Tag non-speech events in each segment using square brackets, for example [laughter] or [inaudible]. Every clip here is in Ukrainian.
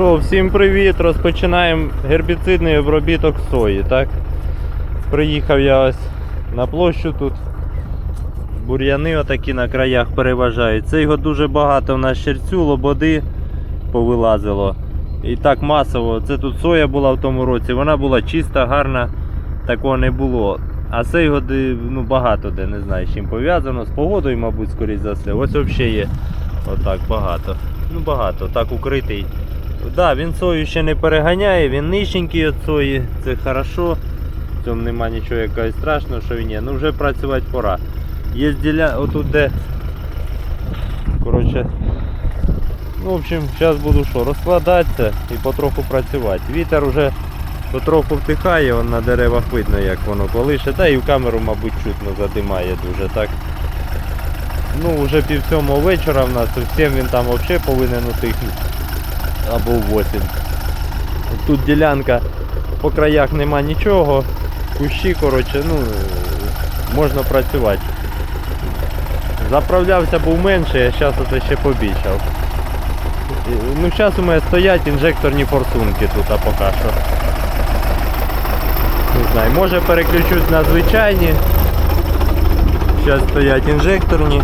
Що, всім привіт! Розпочинаємо гербіцидний обробіток сої, так? Приїхав я ось на площу тут. Бур'яни отакі на краях переважають. Це його дуже багато в нас щерцю, лободи повилазило. І так масово. Це тут соя була в тому році, вона була чиста, гарна, такого не було. А це його ну, багато де, не знаю з чим пов'язано, з погодою, мабуть, скоріш за все. Ось взагалі є отак багато. Ну багато, так укритий. Да, він сою ще не переганяє, він нижченький від сої, це хорошо. В цьому нема нічого якогось страшного, що він є. Ну вже працювати пора. Є діля... отут де. Коротше. Ну, в общем, зараз буду що, розкладатися і потроху працювати. Вітер вже потроху втихає, на деревах видно, як воно колише. Та і в камеру, мабуть, чутно задимає дуже так. Ну, вже пів сьомого вечора в нас, у сім він там взагалі повинен утихнути. Або 8. Тут ділянка по краях нема нічого. Кущі, коротше, ну, можна працювати. Заправлявся був менше, а зараз оце ще побільшав. Ну, зараз у мене стоять інжекторні форсунки тут, а поки що. Не знаю, може переключусь на звичайні. Зараз стоять інжекторні.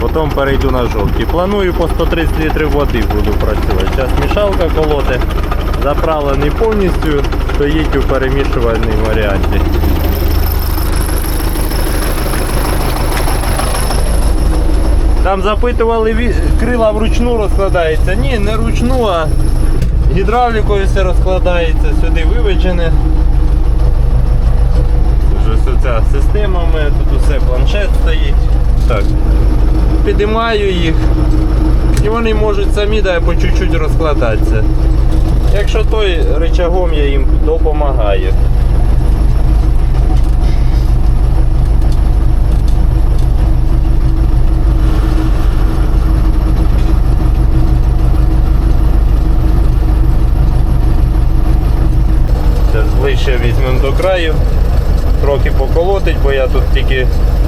Потім перейду на жовті. Планую по 130 літрів води буду працювати. Зараз мішалка колоти. Заправлений повністю, стоїть у перемішувальній варіанті. Там запитували, крила вручну розкладається. Ні, не ручну, а гідравлікою все розкладається, сюди виведене. Вже все ця система, у мене тут усе планшет стоїть. Так. Підіймаю їх. І вони можуть самі да, по чуть-чуть розкладатися. Якщо той рычагом я їм допомагаю. Ближче візьмемо до краю. Трохи поколотить, бо я тут тільки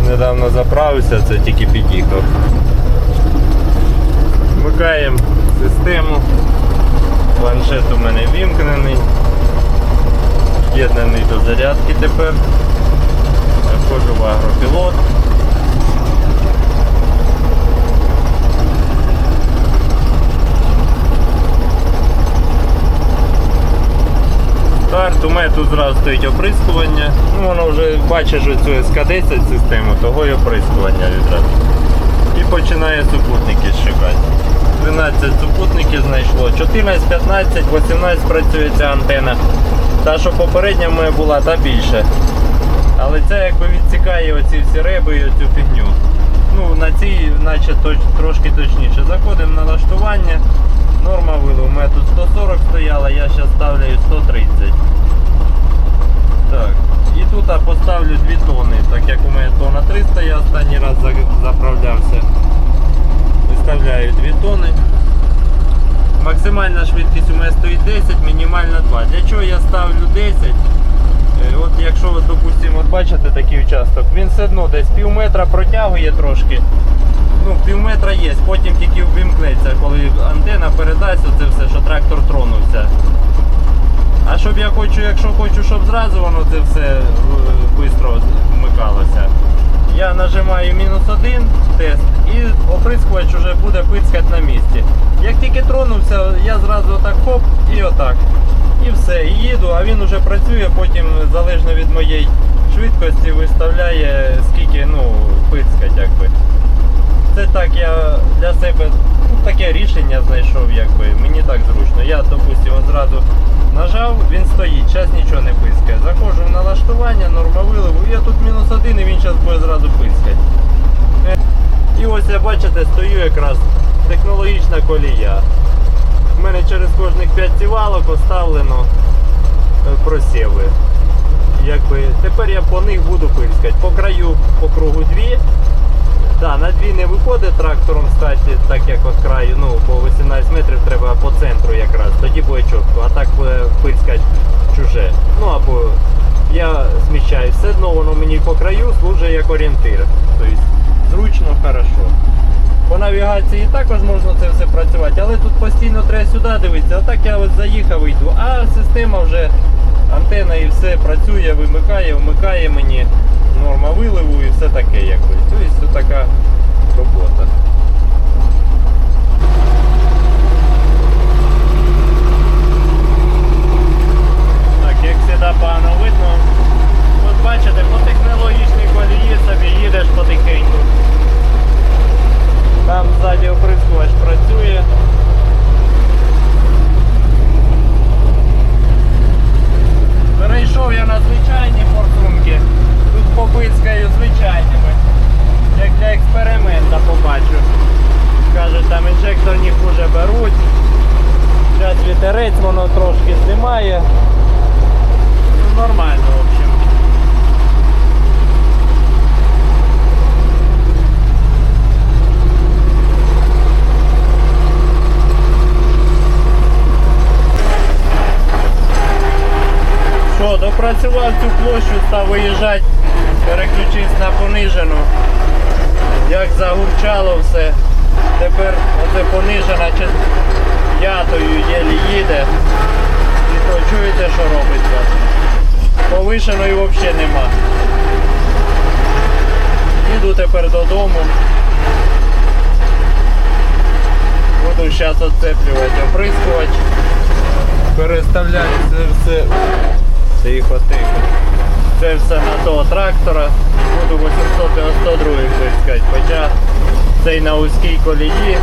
недавно заправився, це тільки під'їхав. Вмикаємо систему. Планшет у мене вімкнений. Єднаний до зарядки тепер. Заходжу в агропілот. Старт, у мене тут зразу стоїть оприскування. Ну воно вже бачиш цю СК-10 систему, того й оприскування відразу. І починає супутники шукати. 12 супутників знайшло. 14, 15, 18 працює ця антена. Та, що попередня мене була, та більше. Але це якби відсікає оці всі реби і оцю фігню. Ну, на цій, наче точ, трошки точніше. Заходимо на налаштування. Норма вилу. У мене тут 140 стояла, я зараз ставлю 130. Так. І тут я поставлю 2 тони, так як у мене тона 300, я останній раз заправлявся. Виставляю 2 тони. Максимальна швидкість у мене стоїть 10, мінімальна 2. Для чого я ставлю 10? Е, От якщо, допустимо, от бачите такий участок, він все одно десь пів метра протягує трошки. Ну, пів метра є, потім тільки вимкнеться, коли антена передасть оце все, що трактор тронувся. А щоб я хочу, якщо хочу, щоб зразу воно це все швидко вмикалося. Я нажимаю мінус один тест і оприскувач вже буде пицькати на місці. Як тільки тронувся, я зразу отак хоп і отак. І все, і їду, а він вже працює, потім залежно від моєї швидкості виставляє скільки ну, пицькать якби. Це так я для себе ну, таке рішення знайшов, якби мені так зручно. Я, допустимо, зразу нажав, він стоїть, зараз нічого не пискає. Заходжу в налаштування, норма виливу, я тут мінус один і він зараз буде зразу пискати. І ось я бачите, стою якраз технологічна колія. У мене через кожних 5 сівалок поставлено е, просіви. Якби, тепер я по них буду пирскати. По краю по кругу дві. Да, на дві не виходить трактором статі, так як от краю, ну, по 18 метрів треба по центру якраз, тоді буде чітко, а так буде пирскати чуже. Ну або я зміщаю, все одно воно мені по краю служить як орієнтир. Тобто зручно, хорошо. По навігації також можна це все працювати, але тут постійно треба сюди дивитися. Отак я от заїхав і йду. А система вже антена і все працює, вимикає, вмикає мені норма виливу і все таке якось. Тобто це така робота. Так, як завжди погано видно. От бачите, по технологічній колії собі їдеш потихеньку. Там ззаді оприскувач працює. Перейшов я на звичайні форсунки. Тут попискаю звичайними. Як для експеримента побачу. Кажуть, там інжекторні хуже беруть. Вітерець воно трошки знімає. Ну, нормально, в общем. Що, допрацював цю площу, став виїжджати, переключився на понижену. Як загурчало все. Тепер оце понижена чи п'ятою єлі їде. І то чуєте, що робиться? Повишеної взагалі нема. Їду тепер додому. Буду зараз відцеплювати оприскувач. Переставляти це все. Тихо, тихо. Це все на того трактора. Буду 892 пискати. Хоча цей на вузькій колії.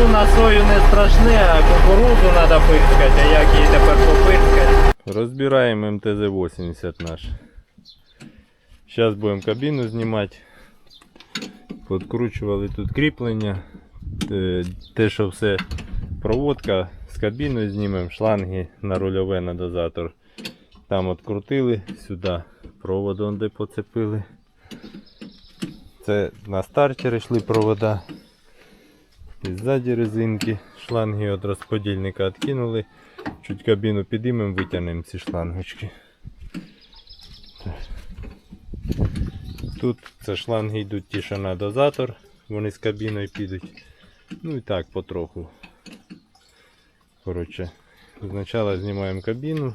Ну на сою не страшне, а кукурудзу треба пискати, а як її тепер попискати. Розбираємо МТЗ-80 наш. Зараз будемо кабіну знімати. Подкручували тут кріплення. Е, Те, що все проводка з кабіною знімемо, шланги на рульове на дозатор. Там открутили сюди, проводом де поцепили. Це на стартері йшли провода. І ззаді резинки, шланги від розподільника відкинули. Чуть кабіну підіймемо, витягнемо ці шлангочки. Тут це шланги йдуть ті, на дозатор, вони з кабіною підуть. Ну і так потроху. Коротше, спочатку знімаємо кабіну.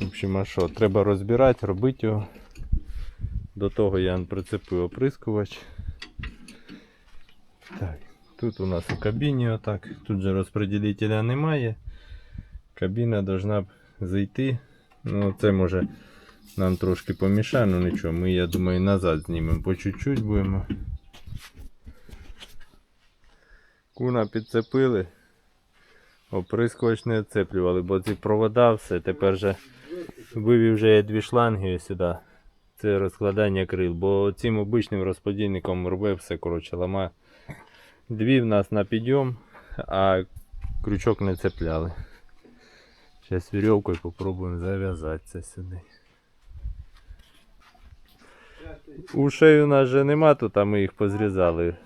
В общем, а що, треба розбирати, робити його. До того я прицепив оприскувач. Тут у нас у кабіні отак. Тут же розподілителя немає. Кабіна должна зайти. Ну це може нам трошки помішає, ну нічого, ми я думаю назад знімемо по чуть-чуть будемо. Куна підцепили. Оприскувач не відцеплювали, бо ці провода все. Тепер же вивів вже дві шланги сюди. Це розкладання крил, бо цим обичним розподільником рве все, коротше, ламає. Дві в нас на підйом, а крючок не цепляли. Зараз вірьовкою попробуємо зав'язати це сюди. Ушей у нас же нема тут, а ми їх позрізали,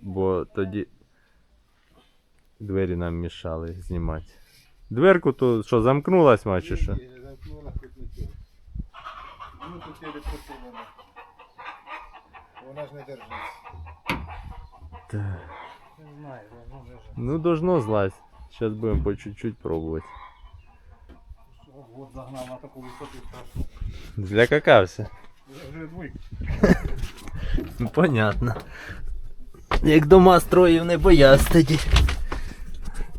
бо тоді двері нам мішали знімати. Дверку то що, замкнулась, ма, чи що? Ні, не замкнула, хоч нічого. Ну тут посилена. Вона ж не держиться. Так. Не знаю, воно вже. Ну, должно злазь. Зараз будемо по чуть-чуть пробувати. Вот загнав на таку висоту страшну. Злякакався. Вже вже двойка. Ну, понятно. Як дома строїв не боясь тоді.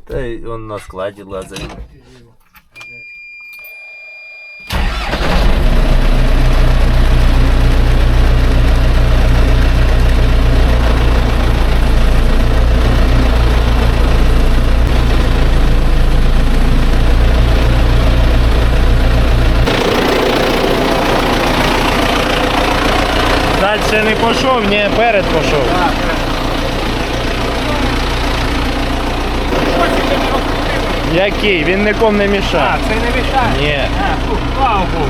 Та й он на складі лазить. Дальше не пішов, ні, перед пішов. Який? Він нікому не мішав. це не мішає. Ні. А, фу, слава Богу.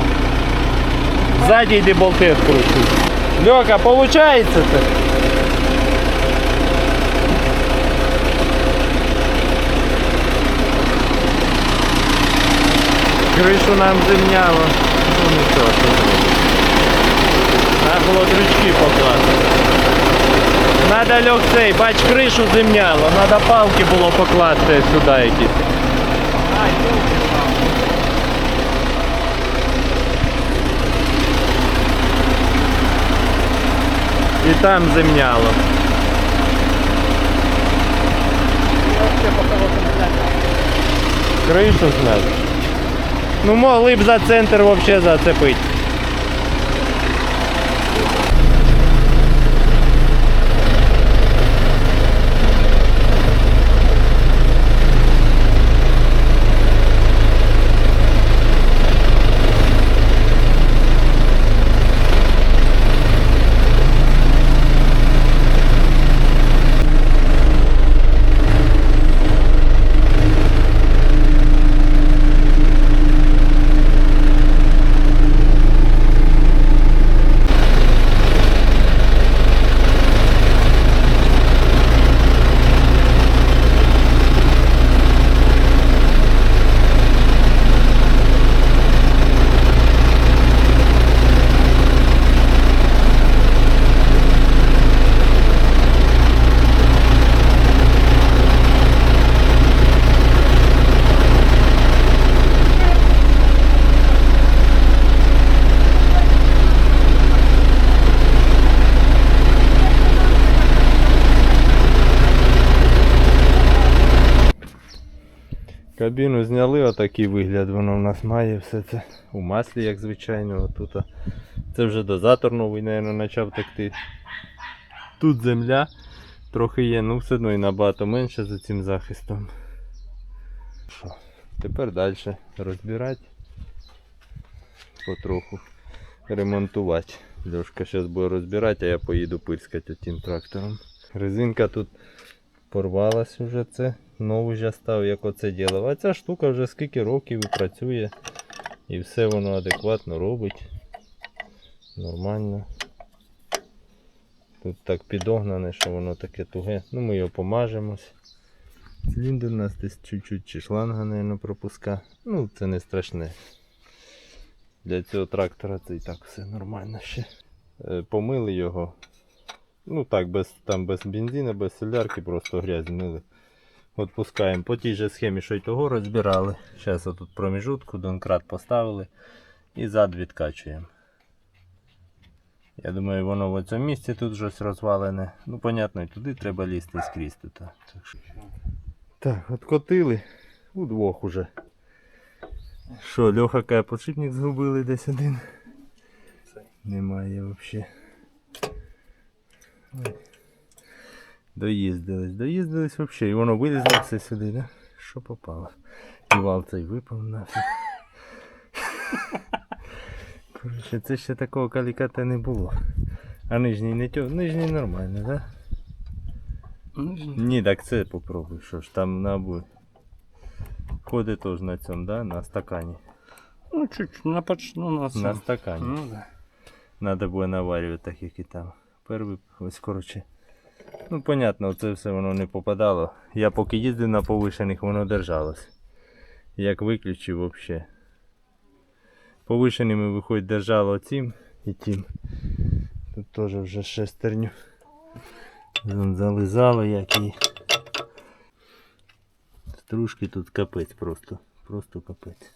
Ззаді йди болти відкручуй. Льока, получається це? Кришу нам зімняло. Ну нічого. Треба було дрючки покласти. Надо льох цей, бач, кришу земняло, надо палки було покласти сюди якісь. І там земняло. Кришу зняти. Ну могли б за центр взагалі зацепити. Кабіну зняли, отакий вигляд воно в нас має все це у маслі, як звичайно. Отут. Це вже дозатор новий, мабуть, почав текти. Тут земля трохи є, ну все одно і набагато менше за цим захистом. Що? Тепер далі розбирати потроху ремонтувати. Льошка зараз буде розбирати, а я поїду пирскати тим трактором. Резинка тут порвалась уже це. Нову я став, як оце діло. А ця штука вже скільки років і працює. І все воно адекватно робить. Нормально. Тут так підогнане, що воно таке туге. Ну ми його помажемось. Циліндр у нас десь чуть-чуть чи шланга, мабуть, пропуска. Ну, це не страшне. Для цього трактора це і так все нормально ще. Е, Помили його. Ну так, без, там без бензина, без солярки, просто грязь мили. Отпускаємо по тій же схемі, що й того розбирали. Зараз отут проміжутку, донкрат поставили і зад відкачуємо. Я думаю, воно в цьому місці тут щось розвалене. Ну, понятно, і туди треба лізти скрізь тут. Так откотили удвох уже. Що, Льоха каже, подшипник згубили десь один. Немає взагалі. Доїздились, доїздились взагалі. І воно вилізло все сюди, да? Що попало? І вал цей випав нафіг. [laughs] Коротше, це ще такого каліката не було. А нижній не тьо. Нижній нормально, да? Ні, так це попробуй, що ж там на. Ходить теж на цьому, да? На стакані. Ну, чуть на поч... ну, на, На стакані. Ну, да. Надо буде наварювати так, як і там. Перший, ось коротше. Ну, понятно, це все воно не попадало. Я поки їздив на повишених, воно держалось. Як виключив взагалі. Повишеними виходить держало цим і тим. Тут теж вже шестерню. Зализало як і. Стружки тут капець просто. Просто капець.